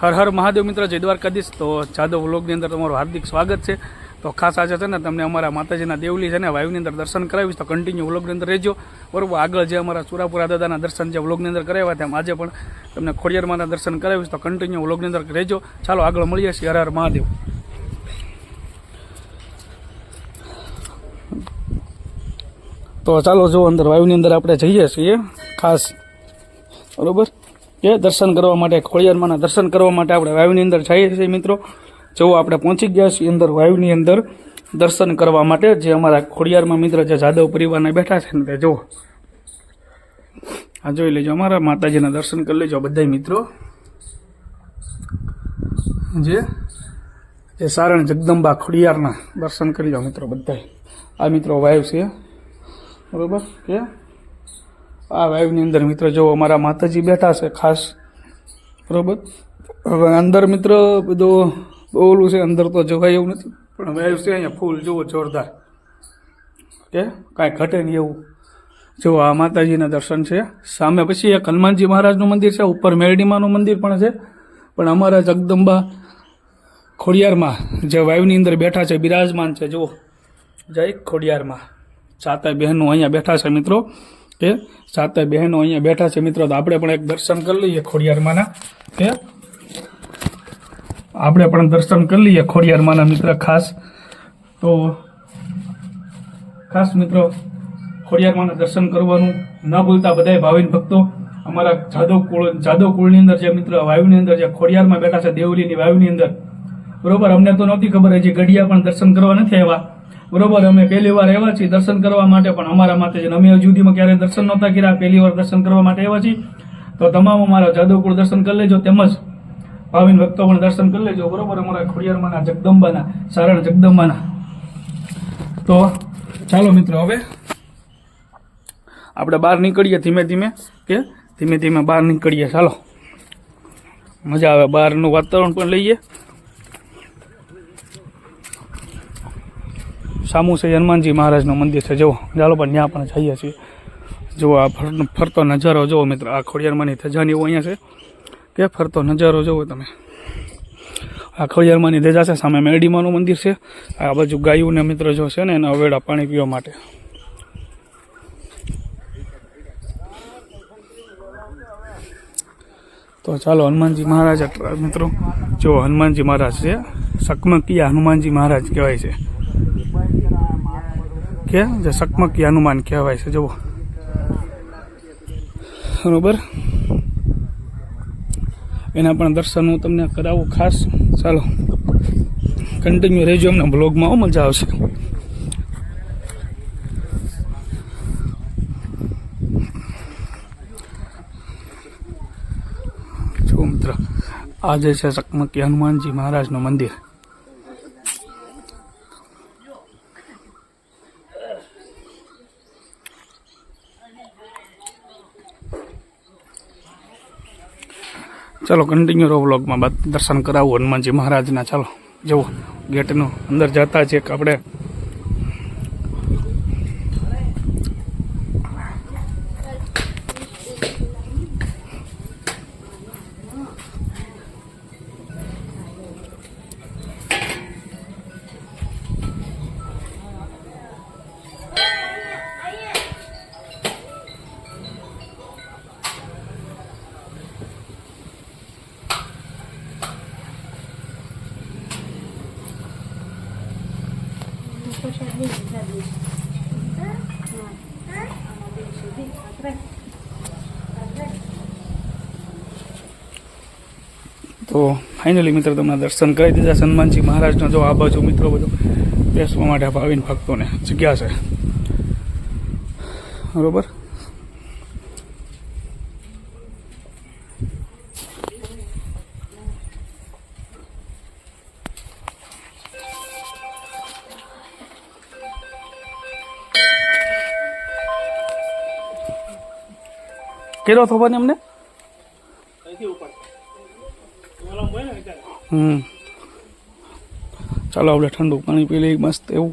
હર હર મહાદેવ મિત્ર, જય દ્વારકાધીશ. તો જાદવ વ્લોગની અંદર તમારું હાર્દિક સ્વાગત છે. તો ખાસ આજે છે ને તમને અમારા માતાજીના દેવલી છે ને વાયુની અંદર દર્શન કરાવીશ. તો કન્ટિન્યુ વ્લોગની અંદર રહેજો. બરોબર, આગળ જે અમારા સુરાપુરા દાદાના દર્શન જે વ્લોગની અંદર કરાવ્યા તેમ આજે પણ તમને ખોડિયારમાંના દર્શન કરાવીશ. તો કન્ટિન્યુ વ્લોગની અંદર રહેજો. ચાલો, આગળ મળીએ છીએ. હર હર મહાદેવ. તો ચાલો, જો અંદર વાયુની અંદર આપણે જઈએ છીએ. ખાસ. બરોબર? કે દર્શન કરવા માટે ખોડિયારમાંના દર્શન કરવા માટે આપણે વાયુની અંદર જઈએ છીએ મિત્રો. જેવો આપણે પહોંચી ગયા છીએ અંદર વાયુની અંદર દર્શન કરવા માટે, જે અમારા ખોડિયારમાં મિત્ર જે જાદવ પરિવારના બેઠા છે ને તે જુઓ. આ જોઈ લેજો અમારા માતાજીના દર્શન કરી લેજો બધા મિત્રો. જે જે સારણ જગદંબા ખોડિયારના દર્શન કરી લો મિત્રો બધા આ મિત્રો વાયુ છે. બરોબર? કે? આ વાયુની અંદર મિત્ર જો અમારા માતાજી બેઠા છે ખાસ, બરાબર? હવે અંદર મિત્ર બધું ઓલું છે, અંદર તો જોવાય એવું નથી, પણ વાયુ છે અહીંયા ફૂલ, જુઓ જોરદાર. કે કાંઈ ઘટે નહીં એવું. જો આ માતાજીના દર્શન છે. સામે પછી એક હનુમાનજી મહારાજનું મંદિર છે, ઉપર મેરડીમાનું મંદિર પણ છે. પણ અમારા જગદંબા ખોડિયારમાં, જે વાયુની અંદર બેઠા છે, બિરાજમાન છે, જુઓ. જય ખોડિયારમાં. સાતા બહેનો અહીંયા બેઠા છે, મિત્રો. કે સાતે બહેનો અહીંયા બેઠા છે મિત્રો, તો આપણે પણ એક દર્શન કરી લઈએ ખોડિયારમાંના કે આપણે પણ દર્શન કરી લઈએ ખોડિયારમાંના મિત્ર ખાસ. તો ખાસ મિત્રો ખોડિયારમાંના દર્શન કરવાનું ન ભૂલતા બધાય ભાવિન ભક્તો, અમારા જાદવ કુળ, જાદવ કુળની અંદર જે મિત્ર વાયુની અંદર જે ખોડિયારમાં બેઠા છે, દેવલીની વાયુની અંદર. બરોબર? અમને તો નહોતી ખબર, હજી ગઢિયા પણ દર્શન કરવા નથી આવ્યા. બરોબર, અમે પહેલી વાર આવ્યા છીએ દર્શન કરવા માટે, પણ અમારા માટે અમે હજુ સુધીમાં ક્યારેય દર્શન નહોતા કર્યા. પહેલી વાર દર્શન કરવા માટે આવ્યા છીએ. તો તમામ અમારા જાદવકુળ દર્શન કરી લેજો, તેમજ ભાવિન ભક્તો પણ દર્શન કરી લેજો. બરોબર, અમારા ખોડિયારમાંના જગદંબાના, સારણ જગદંબાના. તો ચાલો મિત્રો, હવે આપણે બહાર નીકળીએ ધીમે ધીમે, કે ધીમે ધીમે બહાર નીકળીએ. ચાલો. મજા આવે, બહારનું વાતાવરણ પણ લઈએ. સામુ છે હનુમાનજી મહારાજનું મંદિર છે. જુઓ, ચાલો પણ ત્યાં પણ જઈએ છીએ. જુઓ, આ ફરતો નજારો જુઓ મિત્ર. આ ખોડિયારમાંની ધજાની એવું અહીંયા છે કે ફરતો નજારો જુઓ તમે. આ ખોડિયારમાંની ધજા છે, સામે મેરડીમાનું મંદિર છે. આ બાજુ ગાયુંને મિત્ર જો છે ને, એના અવેડા પાણી પીવા માટે. તો ચાલો, હનુમાનજી મહારાજ, મિત્રો. જો હનુમાનજી મહારાજ છે. સકમકિયા હનુમાનજી મહારાજ કહેવાય છે. કે જે સકમકી હનુમાન કહેવાય છે, જુઓ. બરોબર? એના પણ દર્શન હું તમને કરાવું ખાસ. ચાલો કન્ટિન્યુ રહેજો એમના બ્લોગમાં મજા આવશે. જો મિત્ર છે સકમકી હનુમાનજી મહારાજનું મંદિર. ચાલો કન્ટિન્યુ રહો વ્લોગમાં દર્શન કરાવું હનુમાનજી મહારાજના. ચાલો, જુઓ, ગેટનું અંદર જતા છે એક આપણે તો ફાઇનલી મિત્રો તમને દર્શન કરી દીધા હનુમાનજી મહારાજના. જો આ બાજુ મિત્રો બધું બેસવા માટે ભાવિન ભક્તોને જગ્યા છે. બરોબર? કેરો ને અમને હમ. ચાલો આપણે ઠંડુ પાણી પી લઈએ મસ્ત એવું.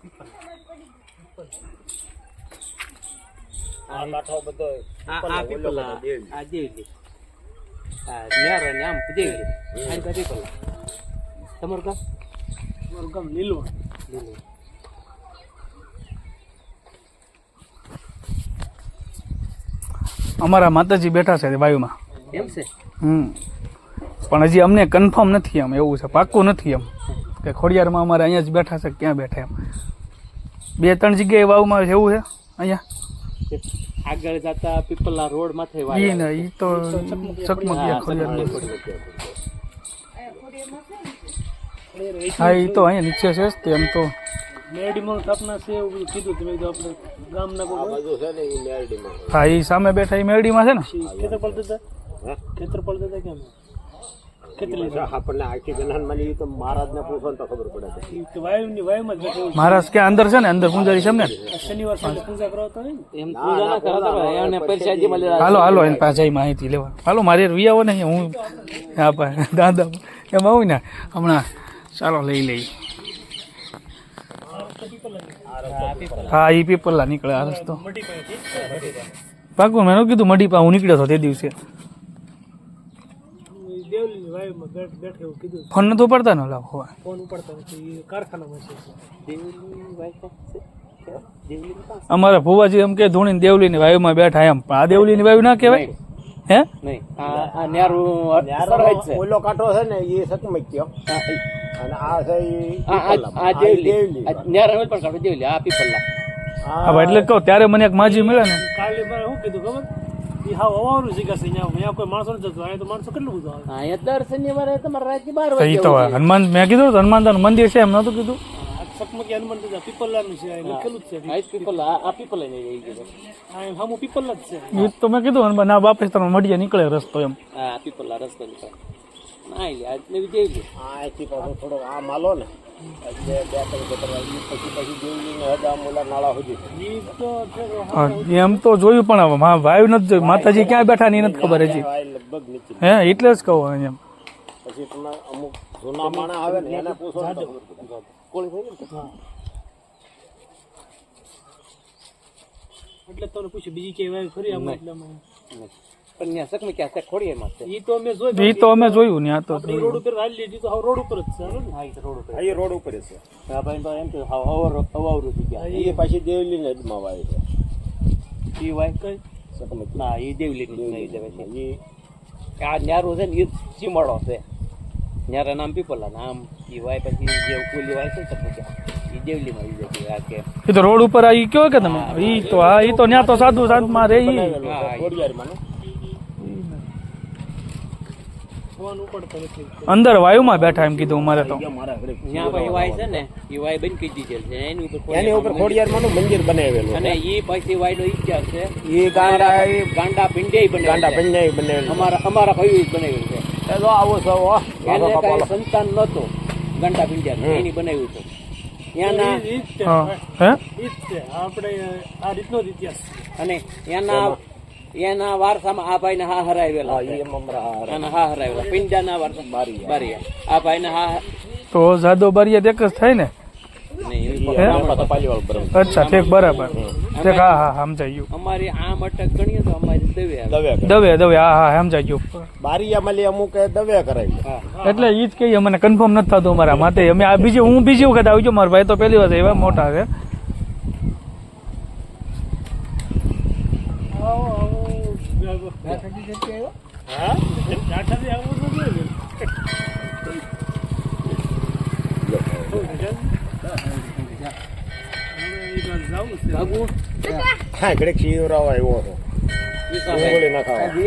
આ કાંઠો બધો. આ આ પીપલા. આ દેવલી આ નેર અને આમ દેવલી આ બધા પીપલા તમારું ગામ મારું ગામ લીલું. લીલું. અમારા માતાજી બેઠા છે વાયુમાં. એમ છે? હમ. પણ હજી અમને કન્ફર્મ નથી એમ એવું છે. પાક્કું નથી એમ. કે ખોડિયારમાં અમારે અહીંયા જ બેઠા છે ક્યાં બેઠા એમ. બે ત્રણ જગ્યાએ વાવમાં એવું છે અહીંયા. આગળ જતા પીપલા રોડ માથે વાવી ને ઈ તો ચકમકિયા ખોડિયાર હા ઈ તો અહીંયા નીચે છે જ તે એમ તો. મેરડીમાં સ્થાપના છે એવું કીધું તમે તો આપણે ગામના આ કોઈ બધું છે ને એ મેરડીમાં હા ઈ સામે બેઠા ઈ મેરડીમાં છે ને? ખેતર પડતા હતા ખેતર પડતા હતા કેમ? મહારાજ કે અંદર છે ને અંદર પૂજા છે ને? હાલો હાલો એને પાછા માહિતી લેવા. હાલો મારે વિયાવો ને હું હા ભાઈ દાદા એમ આવું ને હમણાં ચાલો લઈ લઈ. હા એ પીપલ્લા નીકળે આ રસ્તો. પાસેથી મેં કીધું મડી પા હું નીકળ્યો હતો તે દિવસે. બેઠ એવું કીધું ફોન નતો પડતા ન લાવ હોય ફોન ઉપાડતા નથી એ કારખાનામાં છે દેવલી વાય છે? દેવલી પાસે? અમારા ભુવાજી એમ કે ધૂણી દેવલીની વાયુમાં બેઠા એમ. પણ આ દેવલીની વાયુ ના કહેવાય? હે? નહીં. આ ન્યારું છે. ઓલો કાંઠો છે ને એ સતમક્યો આ અને આ છે આ- દેવલી. દેવલી. આ પણ કાઢો દેવલી આ પીપલ્લા. હા. એટલે કહો ત્યારે મને એક માજી મળે ને. કાલે મારે શું કીધું ખબર? એ હાવ અવારું જગ્યા છે અહીંયા. અહીંયા કોઈ માણસો નથી જતો. અહીંયા તો માણસો કેટલું બધું આવે? હા અહીંયા દર શનિવારે તમારે રાતની બાર વાગે તો હનુમાન મેં કીધું તો હનુમાન મંદિર છે એમ નતું કીધું. આ ચકમકી હનુમાન દાદા પીપલ્લાનું છે આ લખેલું જ છે. આ પીપલા આ આ હા એમ હામું પીપલ્લા જ છે. તો મેં કીધું હનુમાન ના બાપે તમે મળીએ નીકળે રસ્તો એમ. પીપલ પીપલા રસ્તો નીકળે. ના લે. આ પાછું થોડો માલો ને. એટલે બે ત્રણ પછી હદ નાળા સુધી. એમ તો જોયું પણ વાયુ નથી જોયું. માતાજી ક્યાં બેઠા ની નથી ખબર હજી. લગભગ હે એટલે જ કહું એમ. પછી તમે અમુક જૂના માણા આવે ને એને પૂછો? એટલે તને પૂછ્યું બીજી ક્યાંય વાયુ ખરી આમાં? એટલે આમાં? નહીં. પણ ત્યાં સકમી ક્યાં છે ખોડિયારમાં છે. ઈ તો અમે જોઈ એ તો અમે જોયું ને આ તો રોડ ઉપર હાલી લીધી તો હાવ રોડ ઉપર જ છે હાલો ને. હા ઈ તો રોડ ઉપર આ એ રોડ ઉપર છે. આ ભાઈ તો એમ કે હાવ અવર અવાવરું થઈ ગયા એ પાછી દેવલી ને હદમાં વાય છે. ઈ વાય કઈ. ના ઈ દેવલી ની નહીં દેવે છે. ઈ આ ન્યારું છે ને ઈ ચીમડો છે. ન્યારા નામ પીપલા નામ ઈ વાય પછી જે ઓલી વાય છે સકમી ઈ દેવલી માં ઈ જતી આ કે એ તો રોડ ઉપર આવી કયો કે તમે? ઈ તો હા ઈ તો ન્યા તો સાધુ સાંતમાં રે ઈ બનાવેલું હા, છે ઈ. ખોડિયારમાં ને. ફોન ઉપાડતા નથી અંદર વાયુમાં બેઠા એમ કીધું તો. મારા ઘરે ન્યા ભાઈ વાય છે ને એ વાય બંધ કરી દીધેલ છે. એની ઉપર એની ઉપર ખોડિયારમાં નું મંદિર બનાવેલું અને એ પછી વાયનો ઇતિહાસ છે? એ ગાંડા એ ગાંડા પિંડે બને ગાંડા પંજાબી બનાવેલું અમારા અમારા ભાઈ બનાવ્યું છે. એ આવો છો હો. એને સંતાન નહોતું ગાંડા પિંડ્યા એની બનાવ્યું ત્યાંના છે. હા હે? ઈ જ છે. આપણે આ રીતનો ઇતિહાસ અને એના એના વારસામાં આ ભાઈને હા હરાવેલા હા, હરાવેલા. પિંડાના વારસા. બારીયા. બારીયા. આ ભાઈને હા તો જાદો બારીયા એક જ થાય ને? નહીં ઈ હે? આપણા તો પાલીવાળ બરાબર. અચ્છા ઠીક બરાબર. ઠીક હા હા સમજાઈ ગયું. અમારી આમ અટક ગણીએ તો અમારી દવે દવે દવે દવે હા હા સમજાઈ ગયું. બારીયામાં લી અમુક દવે કરાવી એટલે ઈ જ કહીએ મને કન્ફર્મ નથી થતું મારા માટે. અમે આ બીજી હું બીજી વખત આવી છું મારા ભાઈ તો પહેલી વાર એવા મોટા છે આવો આવો ગાગો. હા જાઠાથી આવવું તો જોઈએ હા આવ્યો હતો ના સામે.